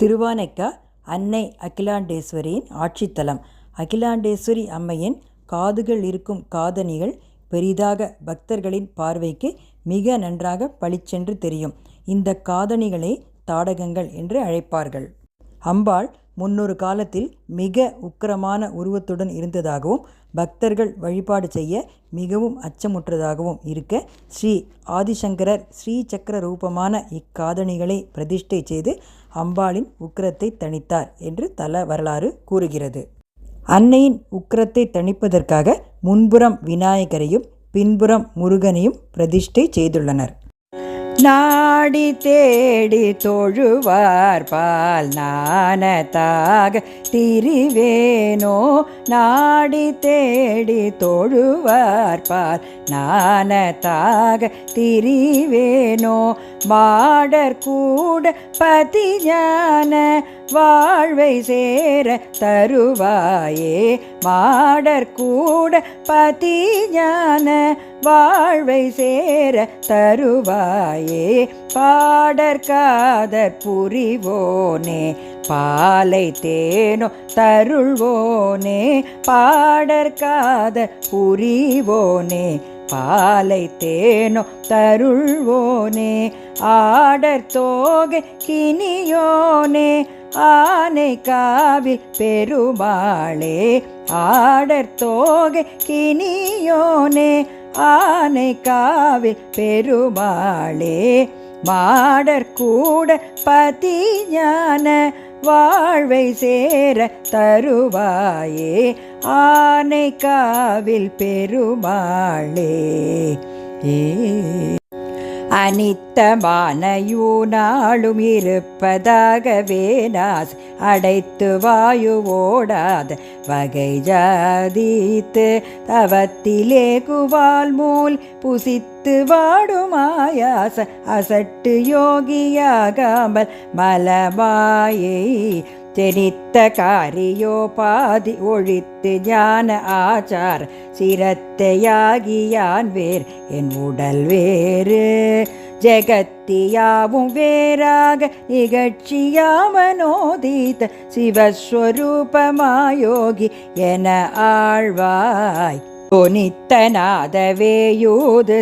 திருவானைக்கா அன்னை அகிலாண்டேஸ்வரியின் ஆட்சித்தலம். அகிலாண்டேஸ்வரி அம்மையின் காதுகள் இருக்கும் காதணிகள் பெரிதாக பக்தர்களின் பார்வைக்கு மிக நன்றாக பளிச்சென்று தெரியும். இந்த காதணிகளை தாடகங்கள் என்று அழைப்பார்கள். அம்பாள் முன்னொரு காலத்தில் மிக உக்கிரமான உருவத்துடன் இருந்ததாகவும் பக்தர்கள் வழிபாடு செய்ய மிகவும் அச்சமுற்றதாகவும் இருக்க ஸ்ரீ ஆதிசங்கரர் ஸ்ரீ சக்கர ரூபமான இக்காதணிகளை பிரதிஷ்டை செய்து அம்பாளின் உக்கிரத்தை தணித்தார் என்று தல வரலாறு கூறுகிறது. அன்னையின் உக்கிரத்தை தணிப்பதற்காக முன்புறம் விநாயகரையும் பின்புறம் முருகனையும் பிரதிஷ்டை செய்துள்ளனர். நாடி தேடி தொழுவார் பால் நானதாக திரிவேனோ? நாடி தேடி தொழுவார் பால் நானதாக திரிவேனோ? மாடர் கூட பதிஞான வாழ்வை சேர தருவாயே. மாடற்கூட பதி ஞான வாழ்வை சேர தருவாயே. பாடற்காதற் புரிவோனே பாலை தேனோ தருள்வோனே. பாடற்காத புரிவோனே பாலை தேனோ தருள்வோனே. ஆடற் தோகை கினியோனே ஆனை காவி பெருமாளே ஆடற் தோகை கினியோனே ஆனை காவி பெருமாளே மாடற் கூட பதி ஞான வாழ்வை சேர தருவாயே ஆனை காவில் பெருமாளே. ஏ அனித்தமானையூனாளும் இருப்பதாகவே நாஸ். அடைத்து வாயு ஓடாத வகை ஜாதித்து தவத்திலே குவால் மூல் புசித்து வாடுமாயாச. அசட்டு யோகியாகாமல் மலமாயை ஜெனித்த காரியோபாதி ஒழித்து ஞான ஆச்சார சிரத்தையாகியான் வேர். என் உடல் வேறு. ஜெகத்தியாவும் வேறாக நிகழ்ச்சியாமனோதீத சிவஸ்வரூபமாயோகி என ஆழ்வாய். புனித்தநாதவேயூது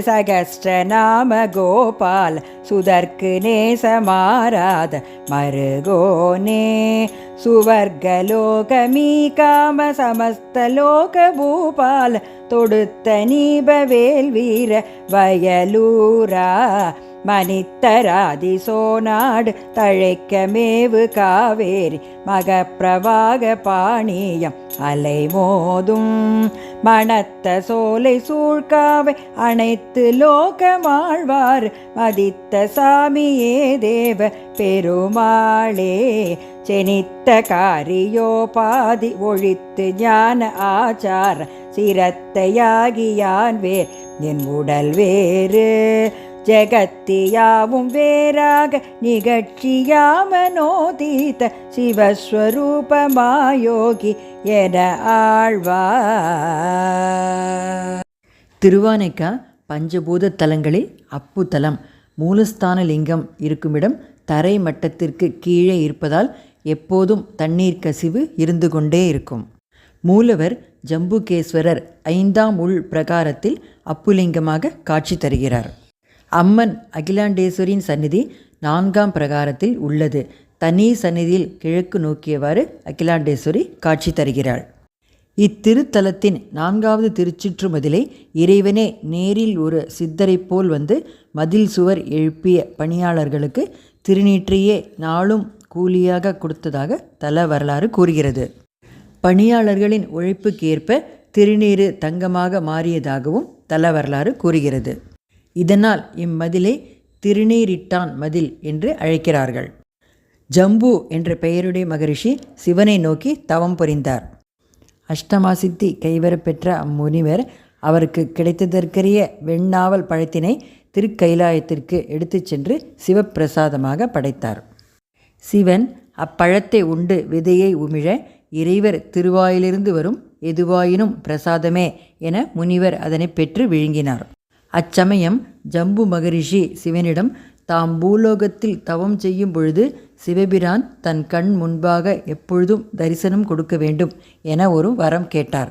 சகஸ்ரநாம கோபால் சுதற்கு நேசமாராத மருகோனே சுவர்கலோகமீ காம சமஸ்தலோக பூபால் தொடுத்த நீபவேல் வீர வயலூரா மனித்தராதி சோநாடு தழைக்கமேவு காவேரி மகப்பிரவாக பாணியம் அலை மோதும் மணத்த சோலை சூழ்காவை அனைத்து லோகமாழ்வார். மதித்த சாமியே தேவ பெருமாளே செனித்த காரியோபாதி ஒழித்து ஞான ஆச்சார. சிரத்தையாகியான் வேர் என் உடல் வேறு ஜெகத்தியாவும் வேறாக நிகழ்ச்சியாமனோதீத சிவஸ்வரூபமாயோகி என ஆழ்வார். திருவானைக்கா பஞ்சபூத தலங்களில் அப்புத்தலம். மூலஸ்தான லிங்கம் இருக்குமிடம் தரை மட்டத்திற்கு கீழே இருப்பதால் எப்போதும் தண்ணீர் கசிவு இருந்து கொண்டே இருக்கும். மூலவர் ஜம்புகேஸ்வரர் ஐந்தாம் உள் பிரகாரத்தில் அப்புலிங்கமாக காட்சி தருகிறார். அம்மன் அகிலாண்டேஸ்வரியின் சந்நிதி நான்காம் பிரகாரத்தில் உள்ளது. தனி சந்நிதியில் கிழக்கு நோக்கியவாறு அகிலாண்டேஸ்வரி காட்சி தருகிறாள். இத்திருத்தலத்தின் நான்காவது திருச்சுற்று மதிலை இறைவனே நேரில் ஒரு சித்தரைப் போல் வந்து மதில் சுவர் எழுப்பிய பணியாளர்களுக்கு திருநீற்றையே நாளும் கூலியாக கொடுத்ததாக தல வரலாறு கூறுகிறது. பணியாளர்களின் உழைப்புக்கு ஏற்ப திருநீறு தங்கமாக மாறியதாகவும் தல வரலாறு கூறுகிறது. இதனால் இம்மதிலை திருநீரிட்டான் மதில் என்று அழைக்கிறார்கள். ஜம்பு என்ற பெயருடைய மகரிஷி சிவனை நோக்கி தவம் புரிந்தார். அஷ்டமாசித்தி கைவரப்பெற்ற அம்முனிவர் அவருக்கு கிடைத்ததற்கரிய வெண்ணாவல் பழத்தினை திருக்கைலாயத்திற்கு எடுத்துச் சென்று சிவப்பிரசாதமாக படைத்தார். சிவன் அப்பழத்தை உண்டு விதையை உமிழ இறைவர் திருவாயிலிருந்து வரும் எதுவாயினும் பிரசாதமே என முனிவர் அதனை பெற்று விழுங்கினார். அச்சமயம் ஜம்பு மகரிஷி சிவனிடம் தாம் பூலோகத்தில் தவம் செய்யும் பொழுது சிவபிரான் தன் கண் முன்பாக எப்பொழுதும் தரிசனம் கொடுக்க வேண்டும் என ஒரு வரம் கேட்டார்.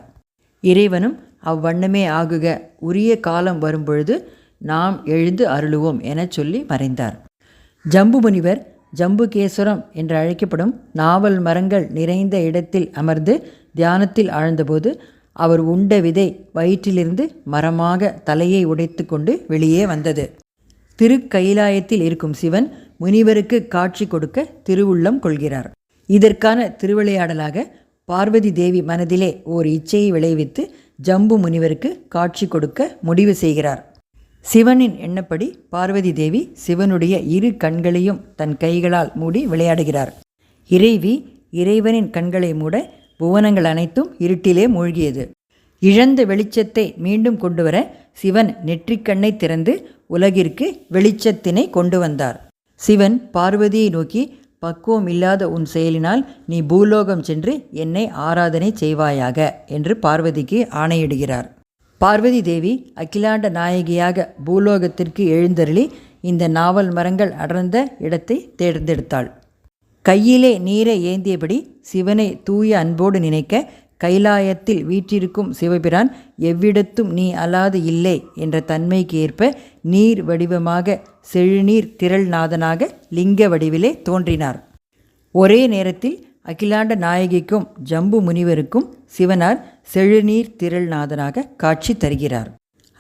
இறைவனும் அவ்வண்ணமே ஆகுக உரிய காலம் வரும்பொழுது நாம் எழுந்து அருளுவோம் எனச் சொல்லி மறைந்தார். ஜம்பு முனிவர் ஜம்புகேஸ்வரம் என்று அழைக்கப்படும் நாவல் மரங்கள் நிறைந்த இடத்தில் அமர்ந்து தியானத்தில் ஆழ்ந்தபோது அவர் உண்ட விதை வயிற்றிலிருந்து மரமாக தலையை உடைத்து கொண்டு வெளியே வந்தது. திருக்கைலாயத்தில் இருக்கும் சிவன் முனிவருக்கு காட்சி கொடுக்க திருவுள்ளம் கொள்கிறார். இதற்கான திருவிளையாடலாக பார்வதி தேவி மனதிலே ஓர் இச்சையை விளைவித்து ஜம்பு முனிவருக்கு காட்சி கொடுக்க முடிவு செய்கிறார். சிவனின் எண்ணப்படி பார்வதி தேவி சிவனுடைய இரு கண்களையும் தன் கைகளால் மூடி விளையாடுகிறார். இறைவி இறைவனின் கண்களை மூட புவனங்கள் அனைத்தும் இருட்டிலே மூழ்கியது. இழந்த வெளிச்சத்தை மீண்டும் கொண்டு வர சிவன் நெற்றிக்கண்ணை திறந்து உலகிற்கு வெளிச்சத்தினை கொண்டு வந்தார். சிவன் பார்வதியை நோக்கி பக்குவம் இல்லாத உன் செயலினால் நீ பூலோகம் சென்று என்னை ஆராதனை செய்வாயாக என்று பார்வதிக்கு ஆணையிடுகிறார். பார்வதி தேவி அகிலாண்ட நாயகியாக பூலோகத்திற்கு எழுந்தருளி இந்த நாவல் மரங்கள் அடர்ந்த இடத்தை தேர்ந்தெடுத்தாள். கையிலே நீரை ஏந்தியபடி சிவனை தூய அன்போடு நினைக்க கைலாயத்தில் வீற்றிருக்கும் சிவபிரான் எவ்விடத்தும் நீ அலாது இல்லை என்ற தன்மைக்கு ஏற்ப நீர் வடிவமாக செழுநீர் திரள்நாதனாக லிங்க வடிவிலே தோன்றினார். ஒரே நேரத்தில் அகிலாண்ட நாயகிக்கும் ஜம்பு முனிவருக்கும் சிவனார் செழுநீர் திரள்நாதனாக காட்சி தருகிறார்.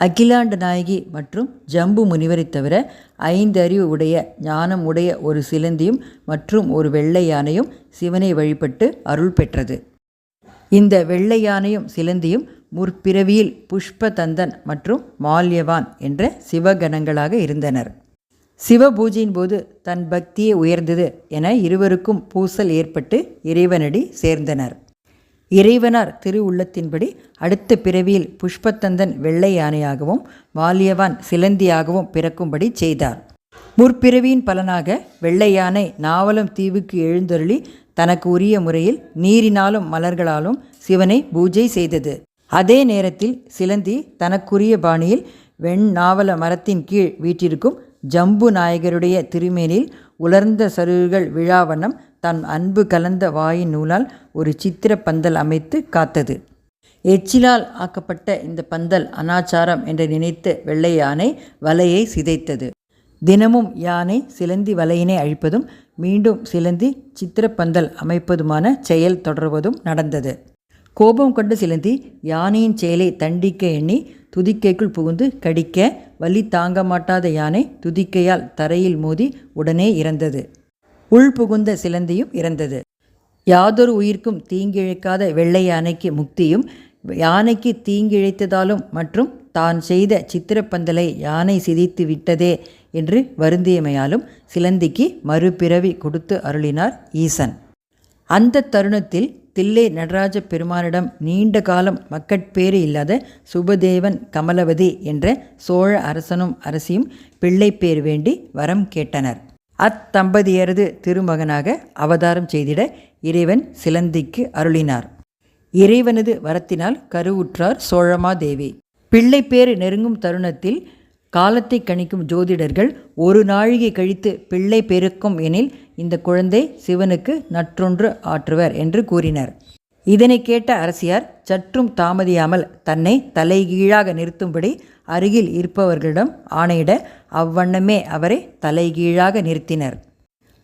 அகிலாண்ட நாயகி மற்றும் ஜம்பு முனிவரை தவிர ஐந்து அறிவு உடைய ஞானம் உடைய ஒரு சிலந்தியும் மற்றும் ஒரு வெள்ளை யானையும் சிவனை வழிபட்டு அருள் பெற்றது. இந்த வெள்ளை யானையும் சிலந்தியும் முற்பிறவியில் புஷ்பதந்தன் மற்றும் மால்யவான் என்ற சிவகணங்களாக இருந்தனர். சிவ பூஜையின் போது தன் பக்தியே உயர்ந்தது என இருவருக்கும் பூசல் ஏற்பட்டு இறைவனடி சேர்ந்தனர். இறைவனார் திருவுள்ளத்தின்படி அடுத்த பிறவியில் புஷ்பத்தந்தன் வெள்ளை யானையாகவும் வாலியவான் சிலந்தியாகவும் பிறக்கும்படி செய்தார். முற்பிறவியின் பலனாக வெள்ளை யானை நாவலம் தீவுக்கு எழுந்தருளி தனக்கு உரிய முறையில் நீரினாலும் மலர்களாலும் சிவனை பூஜை செய்தது. அதே நேரத்தில் சிலந்தி தனக்குரிய பாணியில் வெண் நாவல மரத்தின் கீழ் வீற்றிருக்கும் ஜம்பு நாயகருடைய திருமேனில் உலர்ந்த சருகுகள் விழாவண்ணம் தன் அன்பு கலந்த வாயின் நூலால் ஒரு சித்திர பந்தல் அமைத்து காத்தது. எச்சிலால் ஆக்கப்பட்ட இந்த பந்தல் அனாச்சாரம் என்று நினைத்த வெள்ளை யானை வலையை சிதைத்தது. தினமும் யானை சிலந்தி வலையினை அழிப்பதும் மீண்டும் சிலந்தி சித்திரப்பந்தல் அமைப்பதுமான செயல் தொடர்வதும் நடந்தது. கோபம் கொண்ட சிலந்தி யானையின் செயலை தண்டிக்க எண்ணி துதிக்கைக்குள் புகுந்து கடிக்க வலி தாங்க மாட்டாத யானை துதிக்கையால் தரையில் மோதி உடனே இறந்தது. உள்புகுந்த சிலந்தியும் இறந்தது. யாதொரு உயிர்க்கும் தீங்கிழைக்காத வெள்ளை யானைக்கு முக்தியும் யானைக்கு தீங்கிழைத்ததாலும் மற்றும் தான் செய்த சித்திரப்பந்தலை யானை சிதைத்து விட்டதே என்று வருந்தியமையாலும் சிலந்திக்கு மறுபிறவி கொடுத்து அருளினார் ஈசன். அந்த தருணத்தில் தில்லை நடராஜ பெருமானிடம் நீண்ட காலம் மக்கட்பேறு இல்லாத சுபதேவன் கமலவதி என்ற சோழ அரசனும் அரசியும் பிள்ளைப்பேர் வேண்டி வரம் கேட்டனர். அத்தம்பதியரது திருமகனாக அவதாரம் செய்திட இறைவன் சிலந்திக்கு அருளினார். இறைவனது வரத்தினால் கருவுற்றார் சோழமாதேவி. பிள்ளைப்பேறு நெருங்கும் தருணத்தில் காலத்தை கணிக்கும் ஜோதிடர்கள் ஒரு நாழிகை கழித்து பிள்ளை பெருக்கும் எனில் இந்த குழந்தை சிவனுக்கு நற்றொன்று ஆற்றுவர் என்று கூறினர். இதனை கேட்ட அரசியார் சற்றும் தாமதியாமல் தன்னை தலைகீழாக நிறுத்தும்படி அருகில் இருப்பவர்களிடம் ஆணையிட அவ்வண்ணமே அவரை தலைகீழாக நிறுத்தினர்.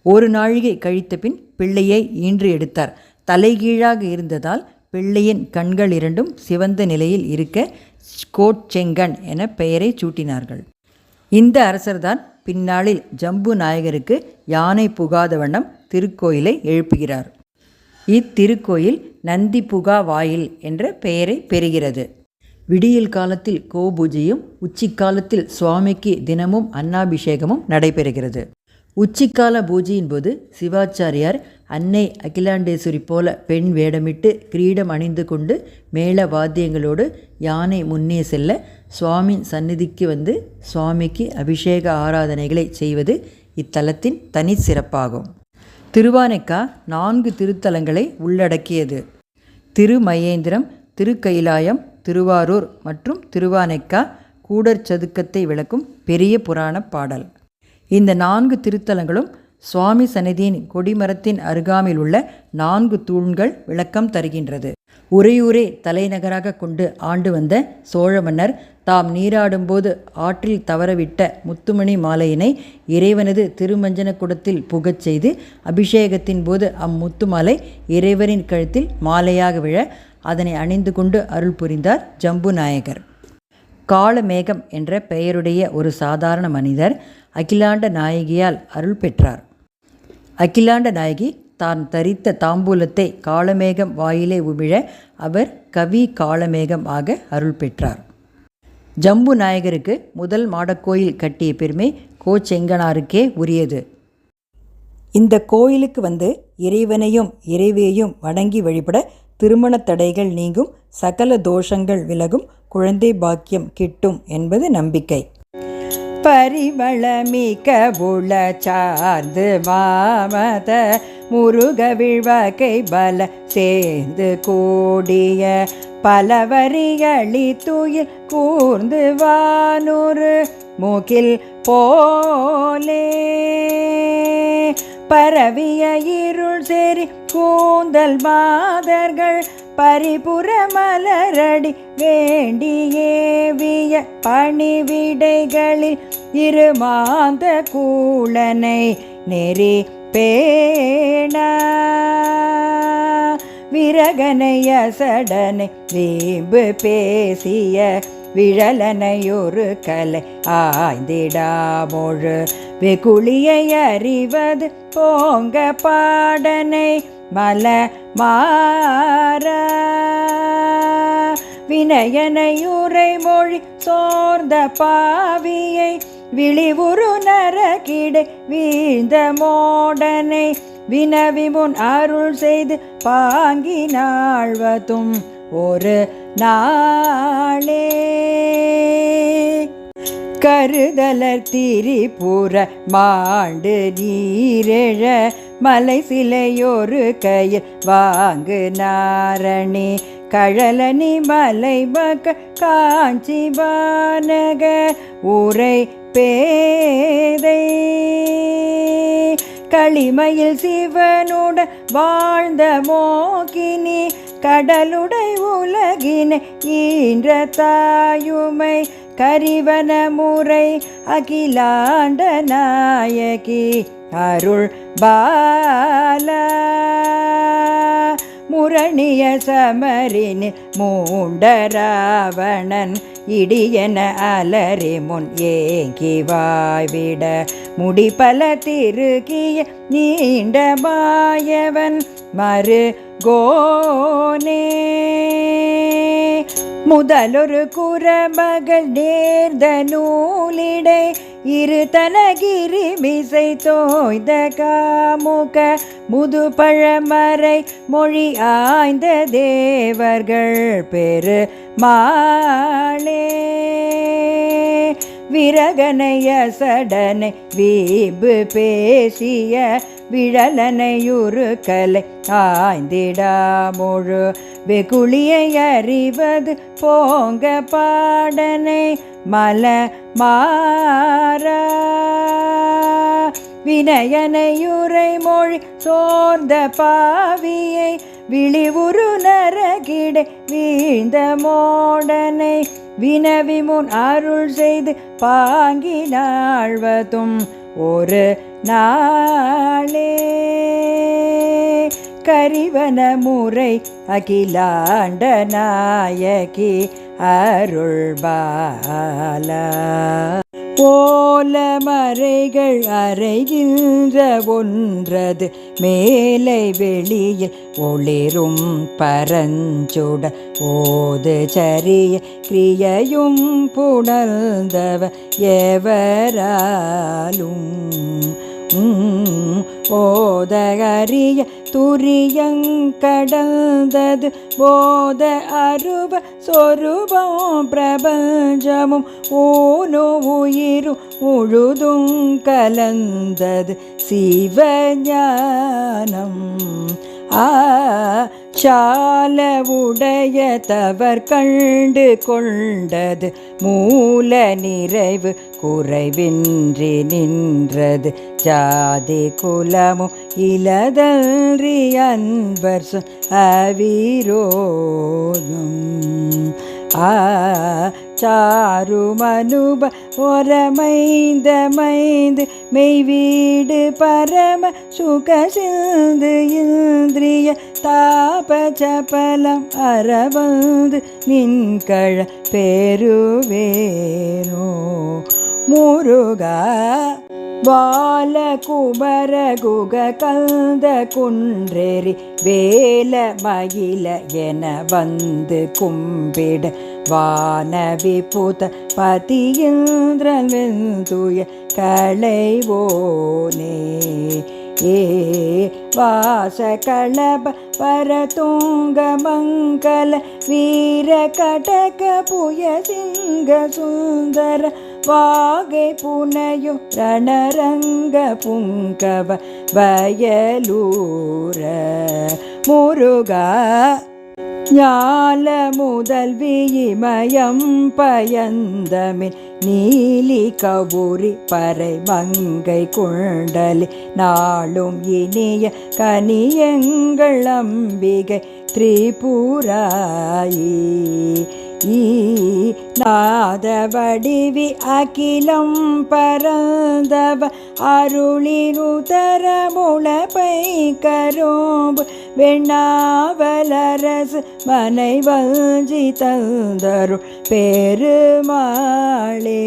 ஒரு நாழிகை கழித்த பின் பிள்ளையை ஈன்று எடுத்தார். தலைகீழாக இருந்ததால் பிள்ளையின் கண்கள் இரண்டும் சிவந்த நிலையில் இருக்க ஸ்கோட்செங்கன் என பெயரை சூட்டினார்கள். இந்த அரசர்தான் பின்னாளில் ஜம்பு நாயகருக்கு யானை புகாத வண்ணம் திருக்கோயிலை எழுப்புகிறார். இத்திருக்கோயில் நந்தி புகா வாயில் என்ற பெயரை பெறுகிறது. விடியல் காலத்தில் கோபூஜையும் உச்சிக்காலத்தில் சுவாமிக்கு தினமும் அன்னாபிஷேகமும் நடைபெறுகிறது. உச்சிக்கால பூஜையின் போது சிவாச்சாரியார் அன்னை அகிலாண்டேஸ்வரி போல பெண் வேடமிட்டு கிரீடம் அணிந்து கொண்டு மேள வாத்தியங்களோடு யானை முன்னே செல்ல சுவாமி சந்நிதிக்கு வந்து சுவாமிக்கு அபிஷேக ஆராதனைகளை செய்வது இத்தலத்தின் தனி சிறப்பாகும். திருவானைக்கா நான்கு திருத்தலங்களை உள்ளடக்கியது. திருமயேந்திரம் திருக்கைலாயம் திருவாரூர் மற்றும் திருவானைக்கா கூடற் சதுக்கத்தை விளக்கும் பெரிய புராண பாடல். இந்த நான்கு திருத்தலங்களும் சுவாமி சந்நிதியின் கொடிமரத்தின் அருகாமையில் உள்ள நான்கு தூண்கள் விளக்கம் தருகின்றது. உறையூரே தலைநகராக கொண்டு ஆண்டு வந்த சோழ மன்னர் தாம் நீராடும்போது ஆற்றில் தவறவிட்ட முத்துமணி மாலையினை இறைவனது திருமஞ்சன குடத்தில் புகச் செய்து அபிஷேகத்தின் போது அம்முத்து மாலை இறைவனின் கழுத்தில் மாலையாக விழ அதனை அணிந்து கொண்டு அருள் புரிந்தார் ஜம்பு நாயகர் காளமேகம் என்ற பெயருடைய ஒரு சாதாரண மனிதர் அகிலாண்ட நாயகியால் அருள் பெற்றார். அகிலாண்ட நாயகி தான் தரித்த தாம்பூலத்தை காளமேகம் வாயிலே உமிழ அவர் கவி காளமேகம் ஆக அருள் பெற்றார். ஜம்பு நாயகருக்கு முதல் மாடக்கோயில் கட்டிய பெருமை கோச்செங்கனாருக்கே உரியது. இந்த கோயிலுக்கு வந்து இறைவனையும் இறைவியையும் வணங்கி வழிபட திருமண தடைகள் நீங்கும் சகல தோஷங்கள் விலகும் குழந்தை பாக்கியம் கிட்டும் என்பது நம்பிக்கை. பரிமளமிக்க உள சார்ந்து மாமத முருக விழ்வாக்கை பல சேர்ந்து கூடிய பலவரிகளி துயில் கூர்ந்து வானூறு மூக்கில் போலே. பரவிய இருள் சேரி கூந்தல் மாதர்கள் பரிபுற மலரடி வேண்டியேவிய பணிவிடைகளில் இருமாந்த கூலனை நெறி பேணா. விரகனைய சடனை வீம்பு பேசிய விழலனையொரு கலை ஆய்ந்திடாமொழு வெகுளியை அறிவது போங்க பாடனை மல மாற வினயனையுரை மொழி சோர்ந்த பாவியை விழிவுரு நரகிடு வீழ்ந்த மோடனை வினவி முன் அருள் செய்து பாங்கினாழ்வதும் ஒரு நாளே. கருதலர் திரிபுர மாண்டு நீரெழ மலை சிலையொரு கையில் வாங்கு நாரணி. கழலனி மலை மக காஞ்சி வானக உரை பேதை. களிமையில் சிவனுடன் வாழ்ந்த மோகினி கடலுடை உலகினை ஈன்ற தாயுமை. கரிவன முறை அகிலாண்ட நாயகி அருள் பால. முரணிய சமரின் மூண்ட ராவணன் இடியன அலறி முன் ஏங்கி வாய்விட. முடிபல திருகிய நீண்ட மாயவன் மறு கோனே. முதலொரு குரமகள் நேர்ந்த நூலிடை இரு தனகிரி மிசை தோய்ந்த காமுக முது பழமறை மொழி ஆய்ந்த தேவர்கள் பெரு மாளே விரகனைய சடனை வீபு பேசிய விழலனையுரு கலை ஆய்ந்திடாமொழு வெகுளியை அறிவது போங்க பாடனை மல மாறா. வினயனையுரை மொழி சோர்ந்த பாவியை விழிவுரு நரகிட வீழ்ந்த மோடனை வினவி முன் அருள் செய்து பாங்கினாழ்வதும் ஒரு நாளே கரிவன முறை அகிலாண்ட நாயகி அருள்பால. பாலா மறைகள் அறைகின்ற ஒன்றது மேலை வெளியில் ஒளிரும் பரஞ்சுட ஓது சரிய கிரியையும் புணர்ந்தவ எவராலும். உம், ஓதகரிய துரியங்கடந்தது. போத அருப சொரூபம் பிரபஞ்சமும் ஊனு உயிரும் முழுதும் கலந்தது. சிவஞானம் ஆ சால உடைய தவர் கண்டு கொண்டது மூல நிறைவு குறைவின்றி நின்றது. ஜாதி குலமும் இலதன்றி அன்பர் அவிரோதும். ஆ சாருமனுப ஒரமைந்த மைந்து மெய்வீடு பரம சுக சிந்து இந்திரிய தாபஜபலம் அறவந்து நின்கழ பெருவேனோ முருகா பால குமர குக கந்த குன்றெறி வேல மகில என வந்து கும்பிட வானவிபுத பதியிந்திரன் வெந்துய களைவோனே ஏ வாச களப வரதுங்க மங்கள வீர கடக புய சிங்க சுந்தர வாகை புனையு ரணரங்க புங்கவ வயலூர முருகா ஞால முதல்வி இமயம் பயந்தமின் நீலி கபூரி பறை மங்கை குண்டலி நாளும் இனிய கனியங்கள் அம்பிகை திரிபுராயி. ஈ நாத வடிவி அகிலம் பரந்தவ அருளினுதர முளப்பை கரோம்பு வெண்ணாவலரசு மனை வஞ்சி தந்தருள் பெருமாளே.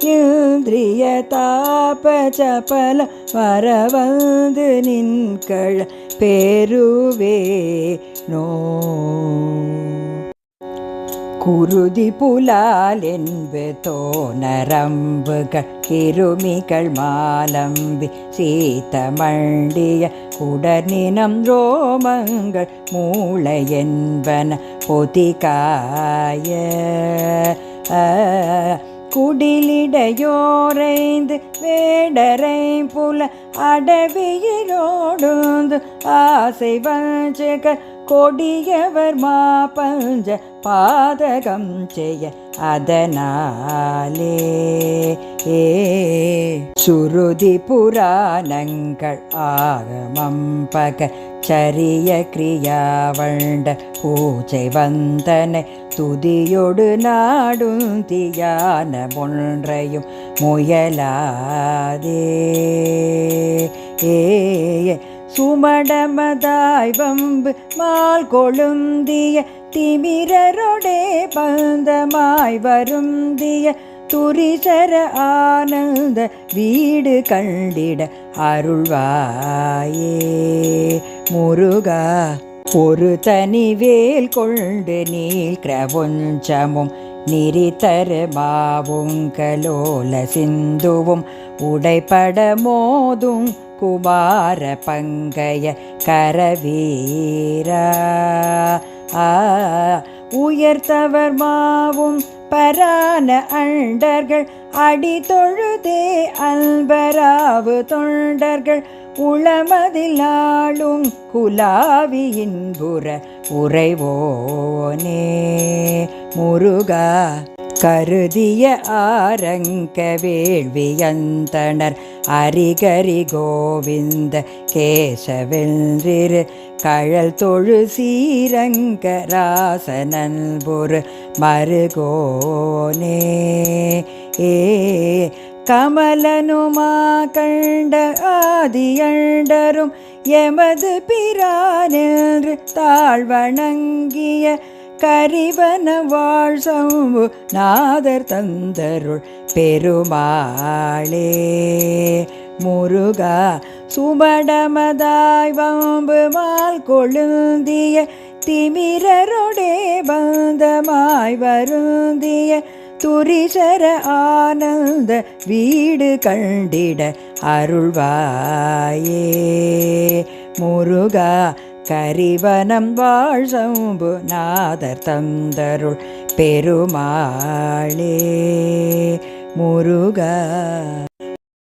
இந்திரிய தாப சபல வரவந்து நின்கள் பெருவே நோ குருதி புலால் என்பு தோனரம்புகள் கிருமிகள் மாலம்பி சீத்தமண்டிய குடனினம் ரோமங்கள் மூளை என்பன பொதிகாய. ஆ, குடிலிடையோரைந்து வேடரை புல அடவியிலோடுந்து ஆசை வஞ்சகர் கொடியவர் மாபஞ்ச பாதகம் செய்ய அதனாலே. ஏ சுருதி புராணங்கள் ஆகமம் பக சரிய கிரியாவண்ட பூஜை வந்தனை துதியொடு நாடும் தியான ஒன்றையும் முயலாதே. ஏ சுமடமதாய் வம்பு மால் கொழுந்திய திமிரரொடே பந்தமாய் வருந்திய துரிசர ஆனந்த வீடு கண்டிட அருள்வாயே. முருகா ஒரு தனிவேல் கொண்டு நீல் கிரபுஞ்சமும் நிரிதரு மாவுங்கலோல சிந்துவும் உடைப்பட மோதும் குமார பங்கைய கரவீரா. உயர்த்தவர் மாவும் பரான அண்டர்கள் அடி தொழுதே அல்பராவு தொண்டர்கள் உளமதிலாளும் குலாவியின் புற உறைவோனே. முருகா கருதிய ஆரங்க வேள்வியந்தனர் அரிகரி கோவிந்த கேசவென்றிரு கழல் தொழு சீரங்க ராசனன்புரு மருகோனே. ஏ கமலனுமா கண்ட ஆதியண்டரும் எமது பிரானென்று தாழ்வணங்கிய கரிவன வாழ் நாதர் தந்தருள் பெருமாளே. முருகா சுமடமதாய் வம்பு மால் கொழுந்திய திமிரருடே பந்தமாய் வருந்திய துரிசர ஆனந்த வீடு கண்டிட அருள்வாயே. முருகா கரிவனம் வாழ் சம்பு நாதர் தந்தருள் பெருமாளே முருகா.